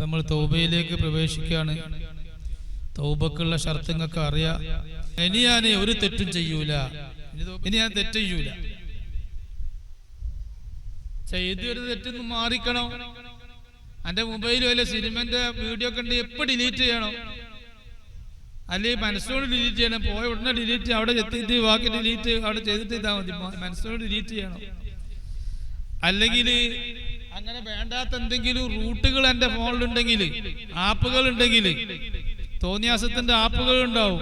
ഇപ്പം നമ്മൾ തൗബയിലേക്ക് പ്രവേശിക്കുകയാണ്. തൗബക്കുള്ള ഷർത്തുങ്ങൾക്ക് അറിയാം. ഇനി ഞാൻ ഒരു തെറ്റും ചെയ്യൂല. ഇനി ഞാൻ തെറ്റ് ചെയ്യൂല. ചെയ്തു ഒരു തെറ്റൊന്നും മാറിക്കണം. എന്റെ മൊബൈൽ വല്ല സിനിമന്റെ വീഡിയോ കണ്ട് എപ്പോൾ ഡിലീറ്റ് ചെയ്യണം? അല്ലെങ്കിൽ മനസ്സോട് ഡിലീറ്റ് ചെയ്യണം. പോയ ഉടനെ ഡിലീറ്റ് അവിടെ എത്തിയിട്ട് ബാക്കി ഡിലീറ്റ് അവിടെ ചെയ്തിട്ട് ഇതാ മതി. മനസ്സോട് ഡിലീറ്റ് ചെയ്യണം. അല്ലെങ്കിൽ അങ്ങനെ വേണ്ടാത്ത എന്തെങ്കിലും റൂട്ടുകൾ എന്റെ ഫോണിലുണ്ടെങ്കിൽ ആപ്പുകൾ ഉണ്ടെങ്കിൽ തോന്നിയാസത്തിന്റെ ആപ്പുകൾ ഉണ്ടാവും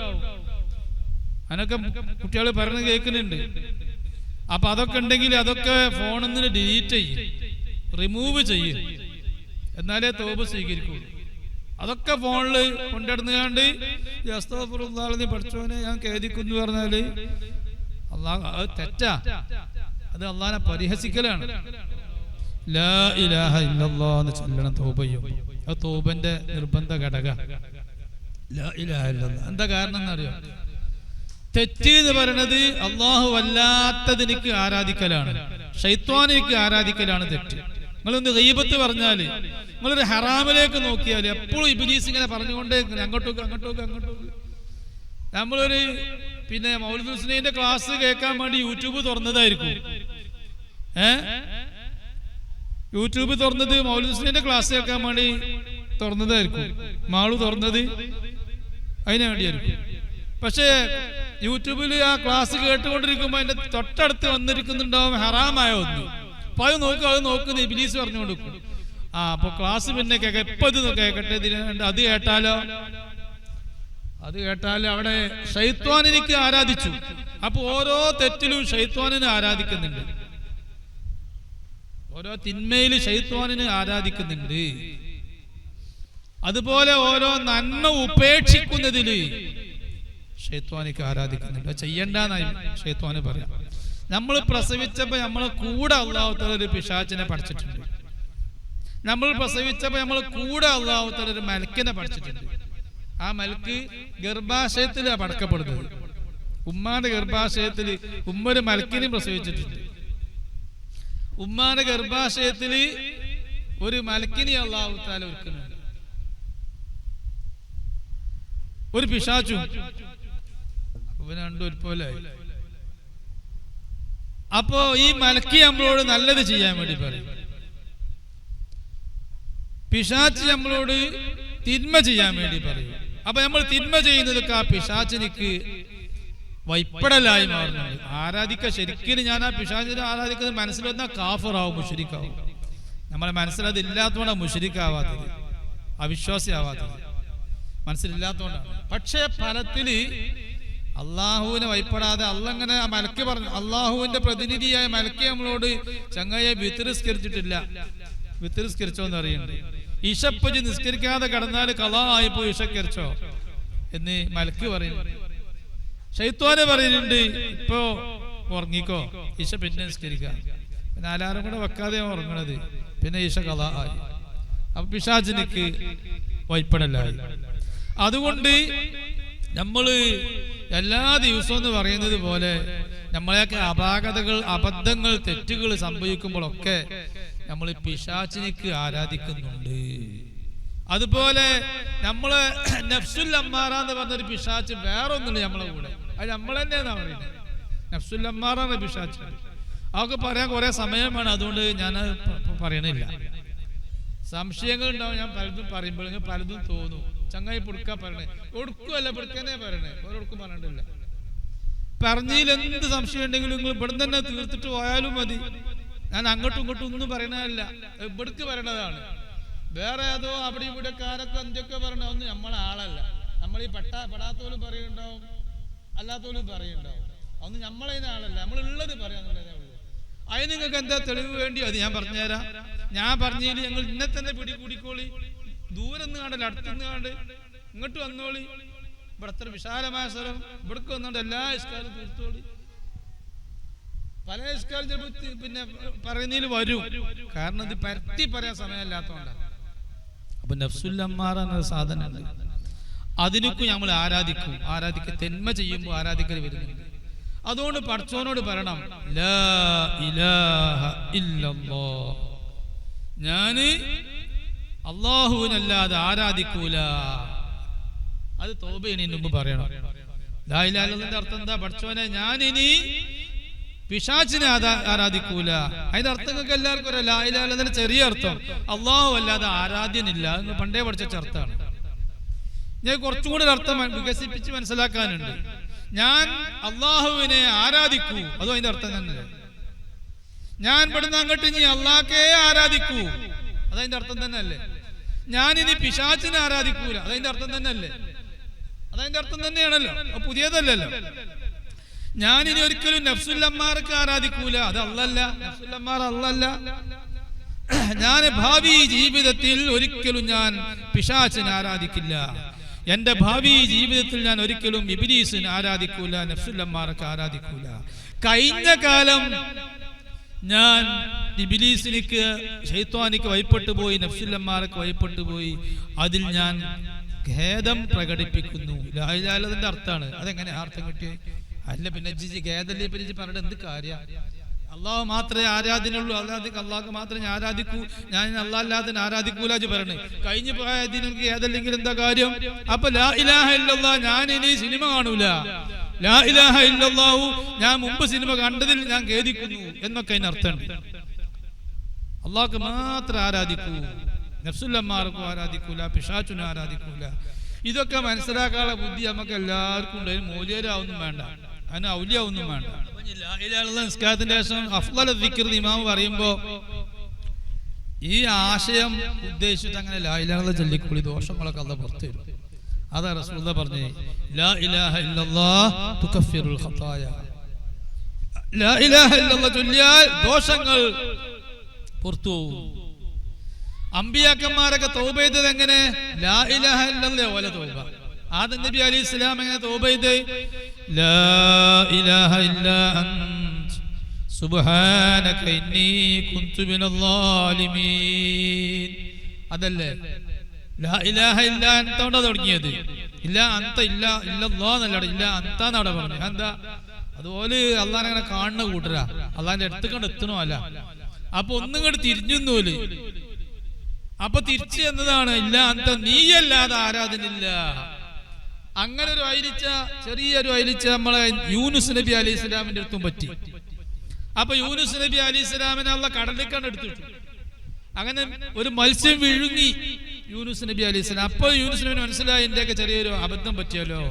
അതിനൊക്കെ കുട്ടികൾ പറഞ്ഞ് കേൾക്കുന്നുണ്ട്. അപ്പൊ അതൊക്കെ ഉണ്ടെങ്കിൽ അതൊക്കെ ഫോണിൽ നിന്ന് ഡിലീറ്റ് ചെയ്യും. റിമൂവ് ചെയ്യും. എന്നാലേ തോപ് സ്വീകരിക്കൂ. അതൊക്കെ ഫോണിൽ കൊണ്ടിടുന്നുകാണ്ട് നീ പഠിച്ചവനെ ഞാൻ ഖേദിക്കുന്നു പറഞ്ഞാൽ അള്ളാഹ് അത് തെറ്റാ. അത് അള്ളാഹിനെ പരിഹസിക്കലാണ്. ലാ ഇലാഹ ഇല്ലല്ലാ തോബന്റെ നിർബന്ധ ഘടക. ലാ ഇലാഹ ഇല്ലല്ലാ. എന്താ കാരണം എന്നറിയോ? തെറ്റ് എന്ന് പറയുന്നത് അള്ളാഹു അല്ലാത്തതിനിക്ക് ആരാധിക്കലാണ്. ഷൈത്വാനിക്ക് ആരാധിക്കലാണ് തെറ്റ്. നിങ്ങളൊന്ന് ഗൈബത്ത് പറഞ്ഞാൽ നിങ്ങളൊരു ഹറാമിലേക്ക് നോക്കിയാൽ എപ്പോഴും ഇബിലീസ് ഇങ്ങനെ പറഞ്ഞുകൊണ്ടേ. അങ്ങോട്ടോക്ക് അങ്ങോട്ടോക്ക് അങ്ങോട്ടോക്ക് നമ്മളൊരു പിന്നെ ഹുസ്നൈന്റെ ക്ലാസ് കേൾക്കാൻ വേണ്ടി യൂട്യൂബ് തുറന്നതായിരിക്കും. ഏ? യൂട്യൂബ് തുറന്നത് മൗലിന്റെ ക്ലാസ് കേൾക്കാൻ വേണ്ടി തുറന്നതായിരിക്കും. മാളു തുറന്നത് അതിനു വേണ്ടിയായിരിക്കും. പക്ഷേ യൂട്യൂബിൽ ആ ക്ലാസ് കേട്ടുകൊണ്ടിരിക്കുമ്പോൾ അതിന്റെ തൊട്ടടുത്ത് വന്നിരിക്കുന്നുണ്ടാവും ഹറാമായ ഒന്ന്. അപ്പൊ അത് നോക്കും അത് നോക്കുന്ന ഇബിലീസ് പറഞ്ഞു കൊടുക്കും. ആ അപ്പൊ ക്ലാസ് പിന്നെ കേൾക്കാം. ഇപ്പൊ ഇത് കേൾക്കട്ടെ? അത് കേട്ടാലോ? അത് കേട്ടാൽ അവിടെ ഷൈത്വാനിക്ക് ആരാധിച്ചു. അപ്പൊ ഓരോ തെറ്റിലും ഷൈത്വാനിനെ ആരാധിക്കുന്നുണ്ട്. ഓരോ തിന്മയിൽ ഷൈത്വാനിനെ ആരാധിക്കുന്നുണ്ട്. അതുപോലെ ഓരോ നന്മ ഉപേക്ഷിക്കുന്നതിൽ ഷെയ്ത്വാനിക്ക് ആരാധിക്കുന്നുണ്ട്. ചെയ്യണ്ടെന്നായി ഷെയ്ത്വാന് പറയാം. നമ്മൾ പ്രസവിച്ചപ്പോ നമ്മളെ കൂടെ അള്ളാഹുത്തല ഒരു പിശാച്ചിനെ പഠിച്ചിട്ടുണ്ട്. നമ്മൾ പ്രസവിച്ചപ്പോ നമ്മൾ കൂടെ അള്ളാഹുത്തല ഒരു മലക്കിനെ പഠിച്ചിട്ടുണ്ട്. ആ മലക്ക് ഗർഭാശയത്തിലാണ് പടക്കപ്പെടുന്നത് ഉമ്മാന്റെ ഗർഭാശയത്തിൽ ഉമ്മ ഒരു മലക്കിനെയും പ്രസവിച്ചിട്ടുണ്ട്. ഉമ്മാന്റെ ഗർഭാശയത്തിൽ ഒരു മലക്കിനെ അള്ളാഹുത്താല ഒരുക്കുന്നുണ്ട്. ഒരു പിശാച്ചു അപ്പൊ രണ്ടും ഒരുപോലെ അപ്പോ ഈ മലക്കി നമ്മളോട് നല്ലത് ചെയ്യാൻ വേണ്ടി പറയും. പിശാച്ച് നമ്മളോട് തിന്മ ചെയ്യാൻ വേണ്ടി പറയും. അപ്പൊ നമ്മൾ തിന്മ ചെയ്യുന്നതൊക്കെ ആ പിശാച്ചിനിക്ക് വൈപ്പടലായി മാറുന്നുണ്ട് ആരാധിക്ക ശരിക്കും ഞാൻ ആ പിശാചിനെ ആരാധിക്കുന്നത് മനസ്സിൽ വന്നാൽ കാഫറാവും മുഷരിക്കാവും നമ്മളെ മനസ്സിലത് ഇല്ലാത്തതുകൊണ്ടാണ് മുഷരിക്കാവാത്തത് അവിശ്വാസിയാവാത്തത്. മനസ്സിലില്ലാത്തതുകൊണ്ടാണ്. പക്ഷേ ഫലത്തിൽ അള്ളാഹുവിനെ വൈപ്പെടാതെ അള്ളങ്ങനെ മലക്ക് പറഞ്ഞു അള്ളാഹുവിന്റെ പ്രതിനിധിയായ മലക്കി നമ്മളോട് ചങ്ങയെ വിത്തിരിസ്കരിച്ചിട്ടില്ല. വിത്തിരിസ്കരിച്ചോ എന്ന് അറിയണ്ട് ഇഷപ്പജ് നിസ്കരിക്കാതെ കടന്നാൽ കലാ ആയിപ്പോ ഇഷക്കരിച്ചോ എന്ന് മലക്കി പറയുന്നു. ഷെയ്ത്വാനെ പറയുന്നുണ്ട് ഇപ്പോ ഉറങ്ങിക്കോ. ഈശ പിന്നെ നിസ്കരിക്കാം പിന്നെ ആലാരം കൂടെ വെക്കാതെ ഉറങ്ങണത്. പിന്നെ ഈശ കഥ ആയി. അപ്പൊ പിശാചിനിക്ക് വൈപ്പടലായി അതുകൊണ്ട് നമ്മൾ എല്ലാ ദിവസവും എന്ന് പറയുന്നത് പോലെ നമ്മളെയൊക്കെ അപാകതകൾ അബദ്ധങ്ങൾ തെറ്റുകൾ സംഭവിക്കുമ്പോഴൊക്കെ നമ്മൾ പിശാചിനിക്ക് ആരാധിക്കുന്നുണ്ട്. അതുപോലെ നമ്മൾ നഫ്സുൽ അമ്മാറ എന്ന് പറഞ്ഞൊരു പിശാച്ച് വേറെ ഒന്നുമില്ല നമ്മളെ കൂടെ. അത് നമ്മൾ തന്നെയാ പറയുന്നത് എന്ന പിശാച്ച് അവർക്ക് പറയാൻ കുറെ സമയം വേണം അതുകൊണ്ട് ഞാൻ പറയണില്ല. സംശയങ്ങൾ ഉണ്ടാവും ഞാൻ പലതും പറയുമ്പോൾ നിങ്ങൾ പലതും തോന്നും. ചങ്ങായി പുടുക്ക പറയണേ. ഒടുക്കുമല്ല പുടുക്കനെ പറയണേ. ഒരൊടുക്കും പറഞ്ഞിട്ടില്ല. പറഞ്ഞതിൽ എന്ത് സംശയം ഉണ്ടെങ്കിലും നിങ്ങൾ ഇവിടെ തന്നെ തീർത്തിട്ട് പോയാലും മതി. ഞാൻ അങ്ങോട്ടും ഇങ്ങോട്ടും ഒന്നും പറയണതല്ല. ഇവിടേക്ക് പറയണതാണ്. വേറെ അതോ അവിടെ ഇവിടെ കാരൊക്കെ എന്തൊക്കെ പറയണ ഒന്നും നമ്മളെ ആളല്ല. നമ്മൾ ഈ പെട്ട പെടാത്തോലും പറയുന്നുണ്ടാവും. അല്ലാത്തോലും പറയുന്നുണ്ടാവും അന്ന് നമ്മളതിന് ആളല്ല. നമ്മൾ ഉള്ളത് പറയാന്നുള്ളതേ ഉള്ളൂ അതിന് നിങ്ങൾക്ക് എന്താ തെളിവ് വേണ്ടി? അത് ഞാൻ പറഞ്ഞുതരാം. ഞാൻ പറഞ്ഞതിൽ ഞങ്ങൾ ഇന്നെ തന്നെ പിടികൂടിക്കോളി. ദൂരെ നിന്ന് കണ്ടല്ല അടുത്തുനിന്ന് കണ്ട് ഇങ്ങോട്ട് വന്നോളി. ഇവിടെ അത്ര വിശാലമായ സ്ഥലം. ഇവിടേക്ക് വന്നോണ്ട് എല്ലാ ഇഷ്കാലും തീർത്തോളി. പല ഇഷ്കാലും ചിലപ്പോൾ പിന്നെ പറയുന്നതിൽ വരും. കാരണം ഇത് പരത്തി പറയാൻ സമയമില്ലാത്തതുകൊണ്ടാണ് അപ്പൊ നഫ്സുല്ലമ്മാർ എന്ന സാധനമുണ്ട്. അതിനൊക്കെ നമ്മൾ ആരാധിക്കും. ആരാധിക്ക തെന്മ ചെയ്യുമ്പോൾ ആരാധിക്കൽ വരുന്നുണ്ട്. അതുകൊണ്ട് പഠിച്ചവനോട് പറയണം. ഞാൻ അള്ളാഹുവിനല്ലാതെ ആരാധിക്കൂല. അത് തോബയിന് മുമ്പ് പറയണം. ലായിലാലിന്റെ അർത്ഥം എന്താ? പഠിച്ചോനെ ഞാൻ ഇനി പിശാച്ചിനെ ആരാ- ആരാധിക്കൂല. അതിന്റെ അർത്ഥങ്ങൾക്ക് എല്ലാവർക്കും ഒരു ലായിലാലിന്റെ ചെറിയ അർത്ഥം. അള്ളാഹു അല്ലാതെ ആരാധ്യനില്ല. എന്ന് പണ്ടേ പഠിച്ച അർത്ഥമാണ് ഞാൻ കുറച്ചും കൂടി അർത്ഥം വികസിപ്പിച്ച് മനസ്സിലാക്കാനുണ്ട്. ഞാൻ അള്ളാഹുവിനെ ആരാധിക്കൂ. അതും അതിന്റെ അർത്ഥം തന്നെ. ഞാൻ ഇവിടുന്ന് അങ്ങോട്ട് ഇനി അള്ളാഹ്ക്കേ ആരാധിക്കൂ. അതതിന്റെ അർത്ഥം തന്നെ അല്ലേ? ഞാൻ ഇനി പിശാച്ചിനെ ആരാധിക്കൂല. അതതിന്റെ അർത്ഥം തന്നെ അല്ലേ? അതതിന്റെ അർത്ഥം തന്നെയാണല്ലോ. പുതിയതല്ലല്ലോ. ഇനി ഒരിക്കലും നഫ്സുല്ലമ്മാർക്ക് ആരാധിക്കൂല. അത് അല്ലല്ല നഫ്സുല്ലമ്മാർ അല്ലല്ല ഞാൻ ഭാവി ജീവിതത്തിൽ ഒരിക്കലും ഞാൻ പിശാച്ചിനെ ആരാധിക്കില്ല. എന്റെ ഭാവി ജീവിതത്തിൽ ഞാൻ ഒരിക്കലും ഇബിലീസിന് ആരാധിക്കൂല നഫ്സുല്ലമ്മാർക്ക് ആരാധിക്കൂല. കഴിഞ്ഞ കാലം ഞാൻ ഇബിലീസിനിക്ക് ഷെയ്ത്വാനിക്ക് വൈപ്പെട്ടു പോയി നഫ്സുല്ലമ്മാർക്ക് വൈപ്പെട്ടു പോയി. അതിൽ ഞാൻ ഖേദം പ്രകടിപ്പിക്കുന്നു. ലാഹിലാലതിന്റെ അർത്ഥമാണ് അതെങ്ങനെ അർത്ഥം കിട്ടിയ? അല്ല പിന്നെ ജിജി ഖേദല്ലേ പിന്നെ പറഞ്ഞിട്ട് എന്ത് കാര്യ? അള്ളാഹു മാത്രമേ ആരാധനയുള്ളൂ അല്ലാതെ അള്ളാഹ് മാത്രമേ ഞാൻ ആരാധിക്കൂ. ഞാൻ അല്ലാതെ ആരാധിക്കൂല പറഞ്ഞു കഴിഞ്ഞു പോയ ദിനങ്ങൾക്ക് ഏതല്ലെങ്കിൽ എന്താ കാര്യം? അപ്പൊ ലാ ഇലാഹ ഞാൻ ഇനി സിനിമ കാണൂല. ലാ ഇലാഹ ഞാൻ മുമ്പ് സിനിമ കണ്ടതിൽ ഞാൻ ഖേദിക്കുന്നു എന്നൊക്കെ അതിന് അർത്ഥമുണ്ട്. അള്ളാഹ്ക്ക് മാത്രം ആരാധിക്കൂ. നഫ്സുല്ലമാർക്കും ആരാധിക്കൂല പിഷാച്ചുനും ആരാധിക്കൂല. ഇതൊക്കെ മനസ്സിലാക്കാനുള്ള ബുദ്ധി നമുക്ക് എല്ലാവർക്കും ഉണ്ട്. മൂല്യരാവൊന്നും വേണ്ട. അതിന് ഔല്യാവൊന്നും വേണ്ട. നിസ്കാരത്തിന്റെ ശേഷം അഫ്ലൽ ദിക്ർ ഇമാം പറയുമ്പോ ഈ ആശയം ഉദ്ദേശിച്ചിട്ട് അങ്ങനെ ലാ ഇലാഹ ഇല്ലല്ലാഹ് ചൊല്ലിക്കൂടി ദോഷങ്ങളൊക്കെ അല്ല പുറത്തു വരും. അതാ റസൂലുള്ള പറഞ്ഞു ലാ ഇലാഹ ലാ ഇലാഹ ദോഷങ്ങൾ പുറത്തു അമ്പിയാക്കന്മാരൊക്കെ തൗബ ചെയ്തത് എങ്ങനെ ലാ ഇലാഹ ഇല്ലല്ലേ ഓല തൗബ. ആദം നബി അലി ഇസ്ലാം എങ്ങനെ തൗബ ചെയ്ത് അതല്ലേ? തുടങ്ങിയത്. ഇല്ല അന്ത ഇല്ല ഇല്ലല്ലോ എന്നല്ല ഇല്ല അന്താന്നവിടെ പറഞ്ഞു എന്താ അതുപോലെ അള്ളാനെ അങ്ങനെ കാണുന്ന കൂട്ടരാ. അള്ളാന്റെ അടുത്ത് കണ്ട് എത്തണോ അല്ല. അപ്പൊ ഒന്നും കണ്ട് തിരിഞ്ഞൊന്നുമില്ല അപ്പൊ തിരിച്ചു എന്നതാണ് ഇല്ല അന്ത നീയല്ലാതെ ആരാധനില്ല അങ്ങനെ ഒരു അയലിച്ച ചെറിയൊരു അയലിച്ച നമ്മളെ യൂനുസ് നബി അലി ഇസ്ലാമിന്റെ അടുത്തും പറ്റി. അപ്പൊ യൂനുസ് നബി അലി ഇസ്ലാമിനെ അള്ള കടലിക്കാണ് എടുത്തിട്ടു. അങ്ങനെ ഒരു മത്സ്യം വിഴുങ്ങി യൂനുസ് നബി അലി ഇസ്ലാം അപ്പൊ യൂനുസ് നബി മനസ്സിലായി എന്റെയൊക്കെ ചെറിയൊരു അബദ്ധം പറ്റിയല്ലോ.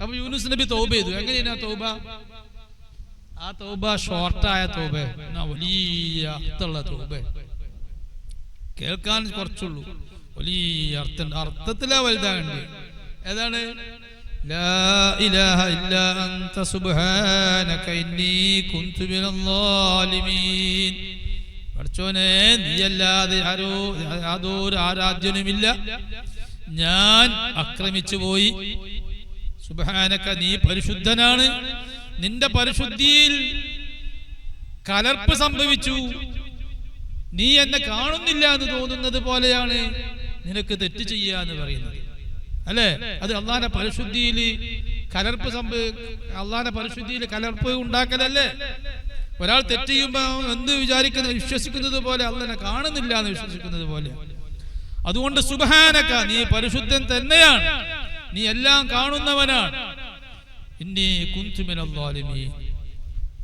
അപ്പൊ യൂനുസ് നബി തോബ ചെയ്തു. എങ്ങനെയാണ് തോബ ആ തോബ ഷോർട്ടായ തോബ വലിയ അർത്ഥമുള്ള തോബ കേൾക്കാൻ കുറച്ചുള്ളൂ. വലിയ അർത്ഥം. അർത്ഥത്തിലാ വലുതാകണ്ട് ഏതാണ്? പഠിച്ചോനെ നീയല്ലാതെ ആരോ യാതൊരു ആരാധ്യനുമില്ല. ഞാൻ ആക്രമിച്ചു പോയി. സുബാനക്ക നീ പരിശുദ്ധനാണ്. നിന്റെ പരിശുദ്ധിയിൽ കലർപ്പ് സംഭവിച്ചു. നീ എന്നെ കാണുന്നില്ല എന്ന് തോന്നുന്നത് പോലെയാണ് നിനക്ക് തെറ്റ് ചെയ്യാന്ന് പറയുന്നത്. അല്ലേ? അത് അള്ളാന്റെ പരിശുദ്ധിയിൽ കലർപ്പ് സംഭവ അള്ളാന്റെ പരിശുദ്ധിയിൽ കലർപ്പ് ഉണ്ടാക്കലല്ലേ? ഒരാൾ തെറ്റ് ചെയ്യുമ്പോ എന്ത് വിചാരിക്കുന്ന? വിശ്വസിക്കുന്നത് പോലെ അള്ളനെ കാണുന്നില്ല എന്ന് വിശ്വസിക്കുന്നത് പോലെ. അതുകൊണ്ട് സുബഹാനക്ക നീ പരിശുദ്ധൻ തന്നെയാണ്. നീ എല്ലാം കാണുന്നവനാണ്. ഇന്നീ കുന്തുമിനീ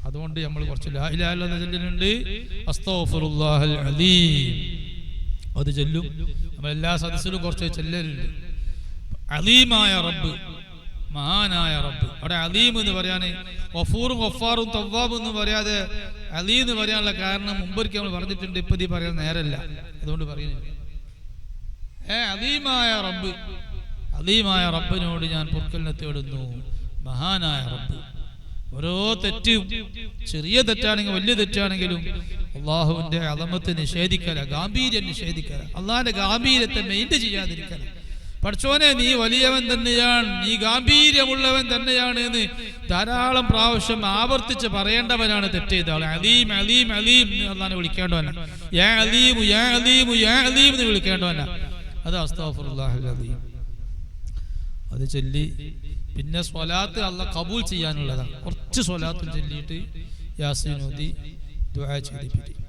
അതുകൊണ്ട് നമ്മൾ കുറച്ച് ലാ ഇലാഹ ഇല്ലല്ലാഹ് ചൊല്ലുന്നുണ്ട്. അസ്തഗ്ഫിറുല്ലാഹൽ അലീം. അത് ചെല്ലും. നമ്മൾ എല്ലാ സദസ്സിലും കുറച്ച് ചെല്ലലുണ്ട്. അലീമായ റബ്ബ് മഹാനായ റബ്ബ്. അവിടെ അലീം എന്ന് പറയാൻ വഫൂറും വഫാറും തവ്വാബും എന്ന് പറയാതെ അലീ എന്ന് പറയാനുള്ള കാരണം മുമ്പൊരിക്കൽ നമ്മൾ പറഞ്ഞിട്ടുണ്ട് ഇപ്പൊ ഈ പറയാൻ നേരല്ല. അതുകൊണ്ട് പറയുന്നില്ല ഏ അലീമായ റബ്ബ് അലീമായ റബ്ബിനോട് ഞാൻ പൊക്കലിനെ തേടുന്നു മഹാനായ റബ്ബ്. ഓരോ തെറ്റും ചെറിയ തെറ്റാണെങ്കിലും വലിയ തെറ്റാണെങ്കിലും അള്ളാഹുവിന്റെ അലമത്ത് നിഷേധിക്കല ഗാംഭീര്യം നിഷേധിക്കല. അള്ളാഹിന്റെ ഗാംഭീര്യത്തെ മെയിന്റ് ചെയ്യാതിരിക്കല. പഠിച്ചോനെ നീ വലിയവൻ തന്നെയാണ് നീ ഗാംഭീര്യമുള്ളവൻ തന്നെയാണ് എന്ന് ധാരാളം പ്രാവശ്യം ആവർത്തിച്ച് പറയേണ്ടവനാണ് തെറ്റ് ചെയ്ത അലീം അലീം അലീം എന്ന് വിളിക്കേണ്ടവനാണ് വിളിക്കേണ്ടവനാണ് യാ അലീമു യാ അലീമു യാ അലീം എന്ന് വിളിക്കേണ്ടവനാ. അത് അത് ചൊല്ലി പിന്നെ സ്വലാത്ത് അല്ല കബൂൽ ചെയ്യാനുള്ളതാണ് കുറച്ച് സ്വലാത്തും ചൊല്ലിയിട്ട് ഓതി ദുആ ചെയ്തിപ്പിക്കും.